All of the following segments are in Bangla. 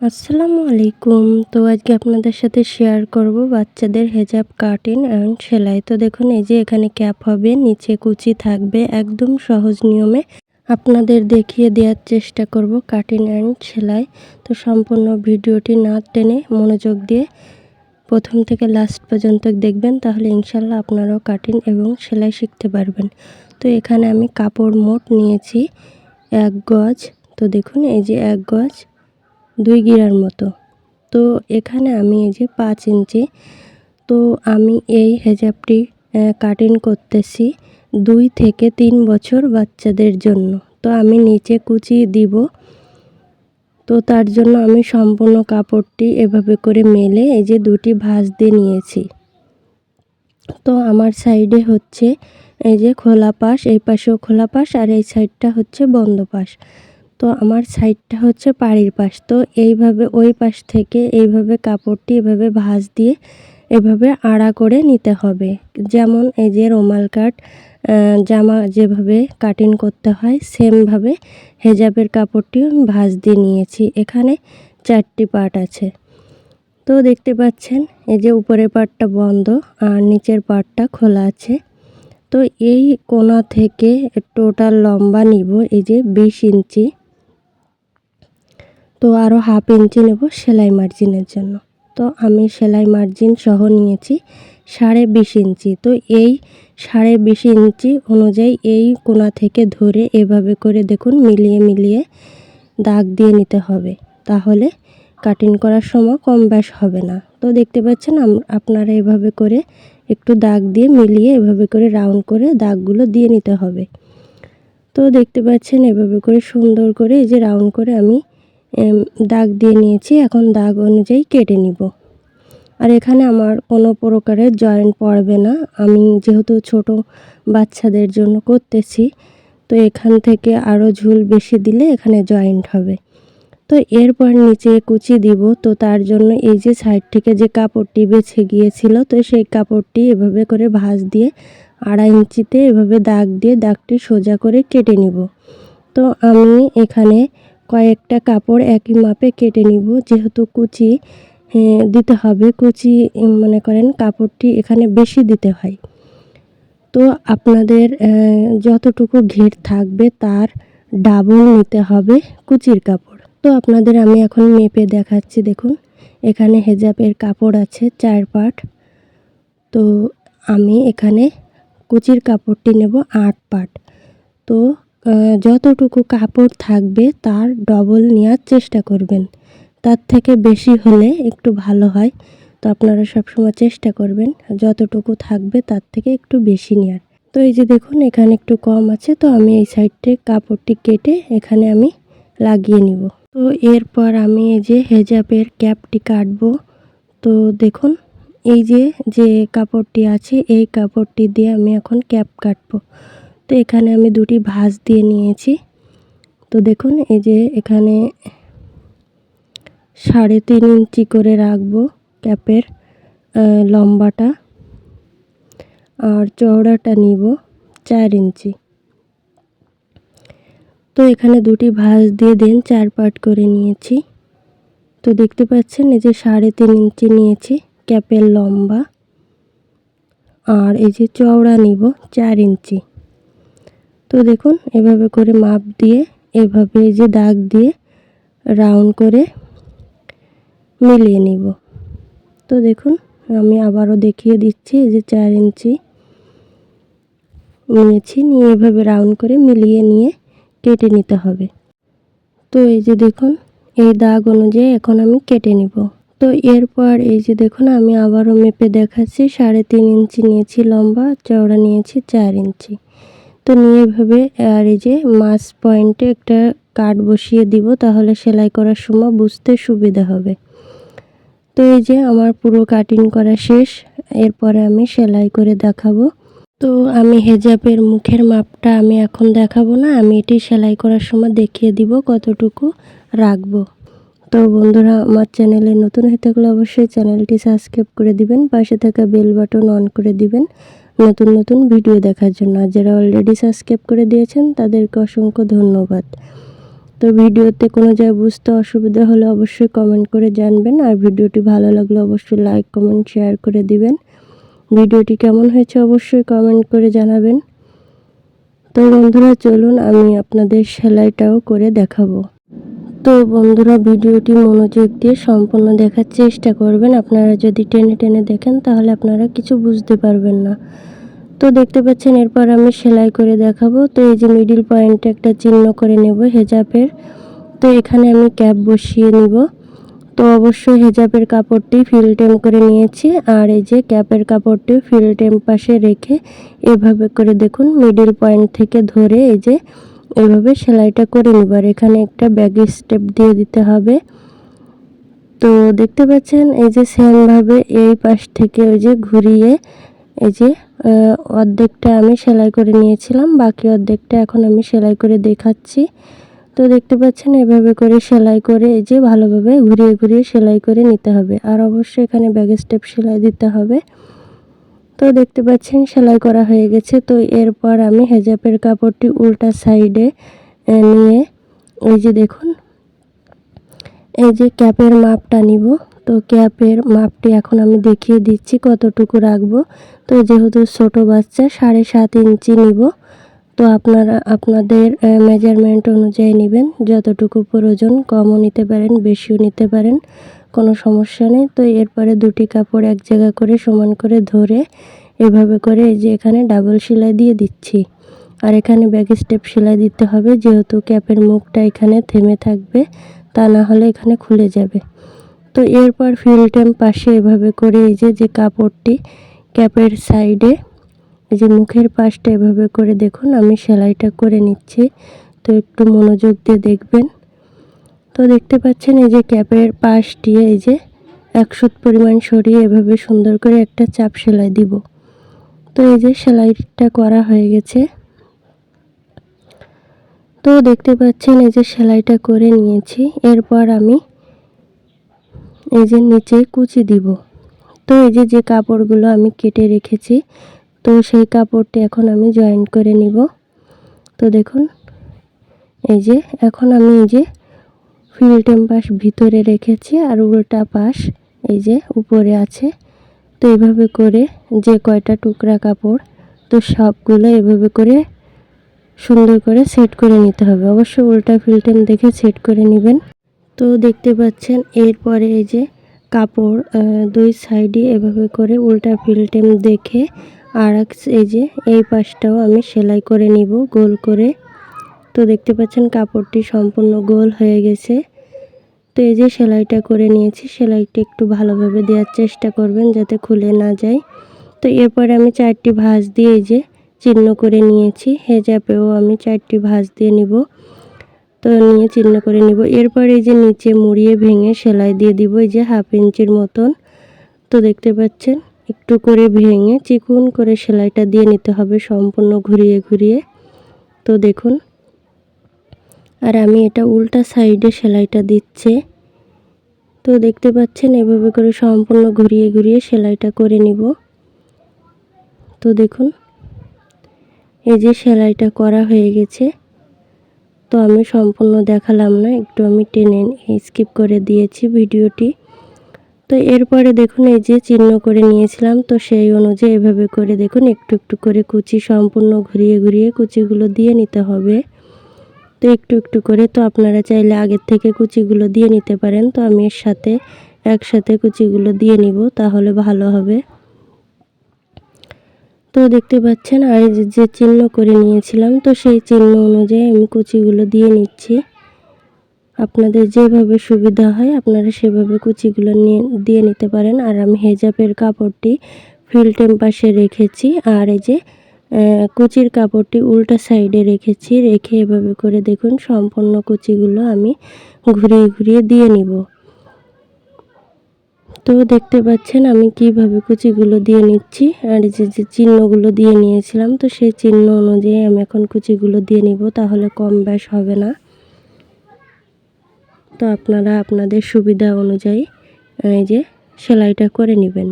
আসসালামু আলাইকুম। তো আজকে আপনাদের সাথে শেয়ার করব বাচ্চাদের হেজাব কাটিং অ্যান্ড সেলাই। তো দেখুন, এই যে এখানে ক্যাপ হবে, নিচে কুচি থাকবে, একদম সহজ নিয়মে আপনাদের দেখিয়ে দেওয়ার চেষ্টা করব কাটিং অ্যান্ড সেলাই। তো সম্পূর্ণ ভিডিওটি না টেনে মনোযোগ দিয়ে প্রথম থেকে লাস্ট পর্যন্ত দেখবেন, তাহলে ইনশাল্লাহ আপনারাও কাটিং এবং সেলাই শিখতে পারবেন। তো এখানে আমি কাপড় মোট নিয়েছি এক গজ। তো দেখুন, এই যে এক গজ। দুই গিরার মতো। তো এখানে আমি এই যে পাঁচ ইঞ্চি, তো আমি এই হেজাবটি কাটিং করতেছি দুই থেকে তিন বছর বাচ্চাদের জন্য। তো আমি নিচে কুচি দিব। তো তার জন্য আমি সম্পূর্ণ কাপড়টি এভাবে করে মেলে এই যে দুটি ভাঁজ দিয়ে নিয়েছি। তো আমার সাইডে হচ্ছে এই যে খোলা পাশ, এই পাশেও খোলা পাশ আর এই সাইডটা হচ্ছে বন্ধ পাশ। তো আমার সাইডটা হচ্ছে পাড়ির পাশ। তো এইভাবে ওই পাশ থেকে এইভাবে কাপড়টি এভাবে ভাঁজ দিয়ে এভাবে আড়া করে নিতে হবে। যেমন এই যে রুমাল কাট জামা যেভাবে কাটিং করতে হয় সেমভাবে হেজাবের কাপড়টিও আমি ভাঁজ দিয়ে নিয়েছি। এখানে চারটি পার্ট আছে। তো দেখতে পাচ্ছেন, এই যে উপরের পার্টটা বন্ধ আর নিচের পার্টটা খোলা আছে। তো এই কোনা থেকে টোটাল লম্বা নিব, এই যে বিশ ইঞ্চি। তো আরও হাফ ইঞ্চি নেব সেলাই মার্জিনের জন্য। তো আমি সেলাই মার্জিন সহ নিয়েছি সাড়ে বিশ ইঞ্চি। তো এই সাড়ে বিশ ইঞ্চি অনুযায়ী এই কোনা থেকে ধরে এভাবে করে দেখুন মিলিয়ে মিলিয়ে দাগ দিয়ে নিতে হবে। তাহলে কাটিং করার সময় কম ব্যাস হবে না। তো দেখতে পাচ্ছেন আপনারা এভাবে করে একটু দাগ দিয়ে মিলিয়ে এভাবে করে রাউন্ড করে দাগগুলো দিয়ে নিতে হবে। তো দেখতে পাচ্ছেন এভাবে করে সুন্দর করে এই যে রাউন্ড করে আমি দাগ দিয়ে নিয়েছি। এখন দাগ অনুযায়ী কেটে নিব। আর এখানে আমার কোনো প্রকারের জয়েন্ট পড়বে না। আমি যেহেতু ছোট বাচ্চাদের জন্য করতেছি, তো এখান থেকে আরও ঝুল বেশি দিলে এখানে জয়েন্ট হবে। তো এরপর নিচে কুচি দিব। তো তার জন্য এই যে সাইড থেকে যে কাপড়টি বেছে গিয়েছিল, তো সেই কাপড়টি এভাবে করে ভাঁজ দিয়ে আড়াই ইঞ্চিতে এভাবে দাগ দিয়ে দাগটি সোজা করে কেটে নিব। তো আমি এখানে কয়েকটা কাপড় একই মাপে কেটে নিব। যেহেতু কুচি দিতে হবে। কুচি মনে করেন কাপড়টি এখানে বেশি দিতে হয়। তো আপনাদের যতটুকু ঘের থাকবে তার ডাবল নিতে হবে কুচির কাপড়। তো আপনাদের আমি এখন মেপে দেখাচ্ছি, দেখুন। এখানে হেজাবের কাপড় আছে চার পাট। তো আমি এখানে কুচির কাপড়টি নেব আট পাট। তো যতটুকু কাপড় থাকবে তার ডবল নেওয়ার চেষ্টা করবেন। তার থেকে বেশি হলে একটু ভালো হয়। তো আপনারা সবসময় চেষ্টা করবেন, যতটুকু থাকবে তার থেকে একটু বেশি নেওয়ার তো এই যে দেখুন, এখানে একটু কম আছে, তো আমি এই সাইডটে কাপড়টি কেটে এখানে আমি লাগিয়ে নিব। তো এরপর আমি এই যে হেজাবের ক্যাপটি কাটবো। তো দেখুন, এই যে যে কাপড়টি আছে, এই কাপড়টি দিয়ে আমি এখন ক্যাপ কাটবো। তো এখানে আমি দুটি ভাঁজ দিয়ে নিয়েছি। তো দেখুন, এই যে এখানে সাড়ে তিন ইঞ্চি করে রাখব ক্যাপের লম্বাটা। আর চওড়াটা নিব চার ইঞ্চি। তো এখানে দুটি ভাঁজ দিয়ে দেন, চার পাট করে নিয়েছি। তো দেখতে পাচ্ছেন, এই যে সাড়ে তিন ইঞ্চি নিয়েছি ক্যাপের লম্বা। আর এই যে চওড়া নিব চার ইঞ্চি। তো দেখুন, এভাবে করে মাপ দিয়ে, এভাবে এই যে দাগ দিয়ে রাউন্ড করে মিলিয়ে নিব। তো দেখুন, আমি আবারও দেখিয়ে দিচ্ছি, এই যে চার ইঞ্চি নিয়েছি, নিয়ে এভাবে রাউন্ড করে মিলিয়ে নিয়ে কেটে নিতে হবে। তো এই যে দেখুন, এই দাগ অনুযায়ী এখন আমি কেটে নিব। তো এরপর এই যে দেখুন, আমি আবারও মেপে দেখাচ্ছি, সাড়ে তিন ইঞ্চি নিয়েছি লম্বা, চওড়া নিয়েছি চার ইঞ্চি। তো নিয়ে এভাবে আর এই যে মাছ পয়েন্টে একটা কাট বসিয়ে দিব, তাহলে সেলাই করার সময় বুঝতে সুবিধা হবে। তো এই যে আমার পুরো কাটিং করা শেষ, এরপরে আমি সেলাই করে দেখাবো। তো আমি হেজাবের মুখের মাপটা আমি এখন দেখাবো না, আমি এটি সেলাই করার সময় দেখিয়ে দিব কতটুকু রাখব। তো বন্ধুরা, আমার চ্যানেলে নতুন হয়ে থাকলে অবশ্যই চ্যানেলটি সাবস্ক্রাইব করে দিবেন, পাশে থাকা বেল বাটন অন করে দিবেন। নতুন নতুন ভিডিও দেখার জন্য। আর যারা অলরেডি সাবস্ক্রাইব করে দিয়েছেন, তাদেরকে অসংখ্য ধন্যবাদ। তো ভিডিওতে কোনো জায়গায় বুঝতে অসুবিধা হলে অবশ্যই কমেন্ট করে জানবেন। আর ভিডিওটি ভালো লাগলে অবশ্যই লাইক কমেন্ট শেয়ার করে দিবেন। ভিডিওটি কেমন হয়েছে অবশ্যই কমেন্ট করে জানাবেন। তো বন্ধুরা, চলুন আমি আপনাদের সেলাইটাও করে দেখাবো। তো বন্ধুরা, ভিডিওটি মনোযোগ দিয়ে সম্পূর্ণ দেখার চেষ্টা করবেন। আপনারা যদি টেনে টেনে দেখেন, তাহলে আপনারা কিছু বুঝতে পারবেন না। তো দেখতে পাচ্ছেন, এরপর আমি সেলাই করে দেখাবো। তো এই যে মিডিল পয়েন্টে একটা চিহ্ন করে নেব, হেজাবের। তো এখানে আমি ক্যাপ বসিয়ে নিব। তো অবশ্যই হেজাবের কাপড়টি ফিল টেম করে নিয়েছি। আর এই যে ক্যাপের কাপড়টি ফিল টেম পাশে রেখে এভাবে করে দেখুন মিডিল পয়েন্ট থেকে ধরে এই যে এভাবে সেলাইটা করে নিব। আর এখানে একটা ব্যাগ স্টেপ দিয়ে দিতে হবে। তো দেখতে পাচ্ছেন, এই যে সেমভাবে এই পাশ থেকে ওই যে ঘুরিয়ে এই যে অর্ধেকটা আমি সেলাই করে নিয়েছিলাম, বাকি অর্ধেকটা এখন আমি সেলাই করে দেখাচ্ছি। তো দেখতে পাচ্ছেন, এভাবে করে সেলাই করে এই যে ভালোভাবে ঘুরিয়ে ঘুরিয়ে সেলাই করে নিতে হবে। আর অবশ্যই এখানে ব্যাগ স্টেপ সেলাই দিতে হবে। তো দেখতে পাচ্ছেন সেলাই করা হয়ে গেছে। তো এরপর আমি হেজাবের কাপড়টি উল্টা সাইডে নিয়ে এই যে দেখুন, এই যে ক্যাপের মাপটা নিব। তো ক্যাপের মাপটি এখন আমি দেখিয়ে দিচ্ছি কতটুকু রাখব। তো যেহেতু ছোট বাচ্চা, সাড়ে সাত ইঞ্চি নিব। তো আপনারা, আপনাদের মেজারমেন্ট অনুযায়ী নেবেন। যতটুকু প্রয়োজন, কমও নিতে পারেন, বেশিও নিতে পারেন। কোনো সমস্যা নেই। তো এরপরে দুটি কাপড় এক জায়গা করে সমান করে ধরে এভাবে করে এই যে এখানে ডাবল সেলাই দিয়ে দিচ্ছি। আর এখানে ব্যাগ স্টেপ সেলাই দিতে হবে, যেহেতু ক্যাপের মুখটা এখানে থেমে থাকবে, তা না হলে এখানে খুলে যাবে। তো এরপর ফিল্টেম পাশে এভাবে করে এই যে যে কাপড়টি ক্যাপের সাইডে এই যে মুখের পাশটা এভাবে করে দেখুন, আমি সেলাইটা করে নিচ্ছি। তো একটু মনোযোগ দিয়ে দেখবেন। তো দেখতে পাচ্ছেন এই যে ক্যাপের পাশ দিয়ে এই যে একশো পরিমাণ সরিয়ে এভাবে সুন্দর করে একটা চাপ সেলাই দিব। তো এই যে সেলাইটা করা হয়ে গেছে। তো দেখতে পাচ্ছেন এই যে সেলাইটা করে নিয়েছি। এরপর আমি এই যে নিচে কুচি দিব। তো এই যে যে কাপড়গুলো আমি কেটে রেখেছি, তো সেই কাপড়টি এখন আমি জয়েন করে নিব। তো দেখুন, এই যে এখন আমি এই যে ফিল্টেম পাশ ভিতরে রেখেছি আর উল্টা পাশ এই যে উপরে আছে। তো এভাবে করে যে কয়টা টুকরা কাপড়, তো সবগুলো এভাবে করে সুন্দর করে সেট করে নিতে হবে। অবশ্যই উল্টা ফিল্টেম দেখে সেট করে নেবেন। তো দেখতে পাচ্ছেন, এরপরে এই যে কাপড় দুই সাইডে এভাবে করে উল্টা ফিল্টেম দেখে আর এই যে এই পাশটাও আমি সেলাই করে নিব, গোল করে। তো দেখতে পাচ্ছেন কাপড়টি সম্পূর্ণ গোল হয়ে গেছে। তো এই যে সেলাইটা করে নিয়েছি, সেলাইটা একটু ভালোভাবে দেওয়ার চেষ্টা করবেন যাতে খুলে না যায়। তো এরপরে আমি চারটি ভাঁজ দিয়ে এই যে চিহ্ন করে নিয়েছি হেজাপেও আমি চারটি ভাঁজ দিয়ে নিব। তো নিয়ে চিহ্ন করে নিব। এরপর এই যে নিচে মুড়িয়ে ভেঙে সেলাই দিয়ে দিব, এই যে হাফ ইঞ্চির মতন। তো দেখতে পাচ্ছেন, একটু করে ভেঙে চিকুন করে সেলাইটা দিয়ে নিতে হবে সম্পূর্ণ ঘুরিয়ে ঘুরিয়ে। তো দেখুন আর আমি এটা উল্টা সাইডে সেলাইটা দিচ্ছে। তো দেখতে পাচ্ছেন, এভাবে করে সম্পূর্ণ ঘুরিয়ে ঘুরিয়ে সেলাইটা করে নিব। তো দেখুন, এই যে সেলাইটা করা হয়ে গেছে। তো আমি সম্পূর্ণ দেখালাম না, একটু আমি টেনে স্কিপ করে দিয়েছি ভিডিওটি। তো এরপরে দেখুন, এই যে চিহ্ন করে নিয়েছিলাম, তো সেই অনুযায়ী এভাবে করে দেখুন, একটু একটু করে কুচি সম্পূর্ণ ঘুরিয়ে ঘুরিয়ে কুচিগুলো দিয়ে নিতে হবে। তো একটু একটু করে তো আপনারা চাইলে আগের থেকে কুচিগুলো দিয়ে নিতে পারেন। তো আমি এর সাথে একসাথে কুচিগুলো দিয়ে নিব, তাহলে ভালো হবে। তো দেখতে পাচ্ছেন, আর যে চিহ্ন করে নিয়েছিলাম, তো সেই চিহ্ন অনুযায়ী আমি কুচিগুলো দিয়ে নিচ্ছি। আপনাদের যেভাবে সুবিধা হয়, আপনারা সেভাবে কুচিগুলো নিয়ে, দিয়ে নিতে পারেন। আর আমি হেজাবের কাপড়টি ফিল্টেম পাশে রেখেছি। আর এই যে কুচির কাপড়টি উল্টা সাইডে রেখেছি, রেখে এভাবে করে দেখুন, সম্পূর্ণ কুচিগুলো আমি ঘুরিয়ে ঘুরিয়ে দিয়ে নিব। তো দেখতে পাচ্ছেন আমি কীভাবে কুচিগুলো দিয়ে নিচ্ছি, আর যে যে চিহ্নগুলো দিয়ে নিয়েছিলাম, তো সেই চিহ্ন অনুযায়ী আমি এখন কুচিগুলো দিয়ে নিব, তাহলে কম ব্যাস হবে না। তো আপনারা আপনাদের সুবিধা অনুযায়ী, এই যে সেলাইটা করে নেবেন।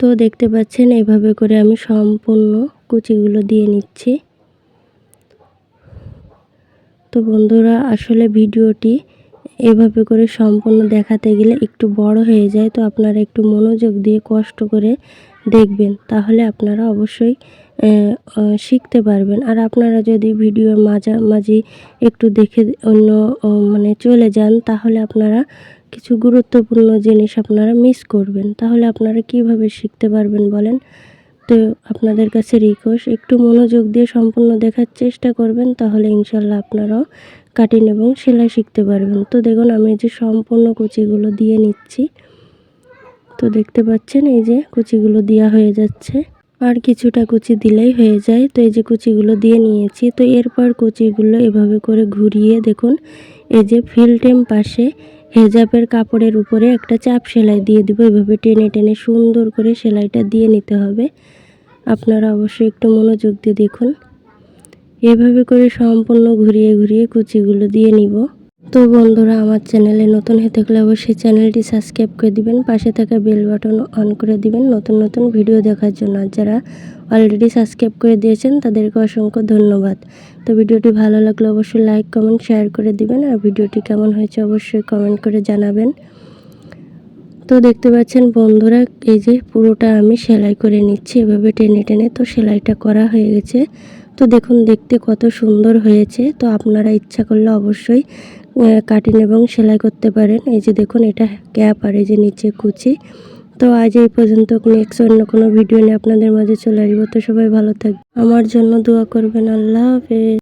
তো দেখতে পাচ্ছেন, এভাবে করে আমি সম্পূর্ণ কুচিগুলো দিয়ে নিচ্ছি। তো বন্ধুরা, আসলে ভিডিওটি এভাবে করে সম্পূর্ণ দেখাতে গেলে একটু বড় হয়ে যায়, তো আপনারা একটু মনোযোগ দিয়ে কষ্ট করে দেখবেন, তাহলে আপনারা অবশ্যই শিখতে পারবেন। আর আপনারা যদি ভিডিওর মাঝামাঝি একটু দেখে অন্য মানে চলে যান, তাহলে আপনারা কিছু গুরুত্বপূর্ণ জিনিস আপনারা মিস করবেন। তাহলে আপনারা কীভাবে শিখতে পারবেন বলেন? তো আপনাদের কাছে রিকোয়েস্ট একটু মনোযোগ দিয়ে সম্পূর্ণ দেখার চেষ্টা করবেন, তাহলে ইনশাল্লাহ আপনারাও কাটিং এবং সেলাই শিখতে পারবেন। তো দেখুন, আমি যে সম্পূর্ণ কুচিগুলো দিয়ে নিচ্ছি। তো দেখতে পাচ্ছেন, এই যে কুচিগুলো দেওয়া হয়ে যাচ্ছে। আর কিছুটা কুচি দিলেই হয়ে যায়। তো এই যে কুচিগুলো দিয়ে নিয়েছি, তো এরপর কুচিগুলো এভাবে করে ঘুরিয়ে দেখুন, এই যে ফিল্টেম পাশে হেজাবের কাপড়ের উপরে একটা চাপ সেলাই দিয়ে দিব। এভাবে টেনে টেনে সুন্দর করে সেলাইটা দিয়ে নিতে হবে। আপনারা অবশ্যই একটু মনোযোগ দিয়ে দেখুন। এভাবে করে সম্পূর্ণ ঘুরিয়ে ঘুরিয়ে কুচিগুলো দিয়ে নিব। তো বন্ধুরা, আমার চ্যানেলে নতুন হয়ে থাকলে অবশ্যই চ্যানেলটি সাবস্ক্রাইব করে দিবেন, পাশে থাকা বেল বাটন অন করে দিবেন নতুন নতুন ভিডিও দেখার জন্য। আর যারা অলরেডি সাবস্ক্রাইব করে দিয়েছেন, তাদেরকে অসংখ্য ধন্যবাদ। তো ভিডিওটি ভালো লাগলে অবশ্যই লাইক কমেন্ট শেয়ার করে দিবেন, আর ভিডিওটি কেমন হয়েছে অবশ্যই কমেন্ট করে জানাবেন। তো দেখতে পাচ্ছেন বন্ধুরা, এই যে পুরোটা আমি সেলাই করে নিচ্ছি এভাবে টেনে টেনে, তো সেলাইটা করা হয়ে গেছে। তো দেখুন, দেখতে কত সুন্দর হয়েছে। তো আপনারা ইচ্ছা করলে অবশ্যই কাটিং এবং সেলাই করতে পারেন। এই যে দেখুন, এটা ক্যাপ আর এই যে নিচে কুচি। তো আজ এই পর্যন্ত নেক্সট অন্য কোনো ভিডিও নিয়ে আপনাদের মাঝে চলে আসব। তো সবাই ভালো থাকবে আমার জন্য দোয়া করবেন। আল্লাহ হাফেজ।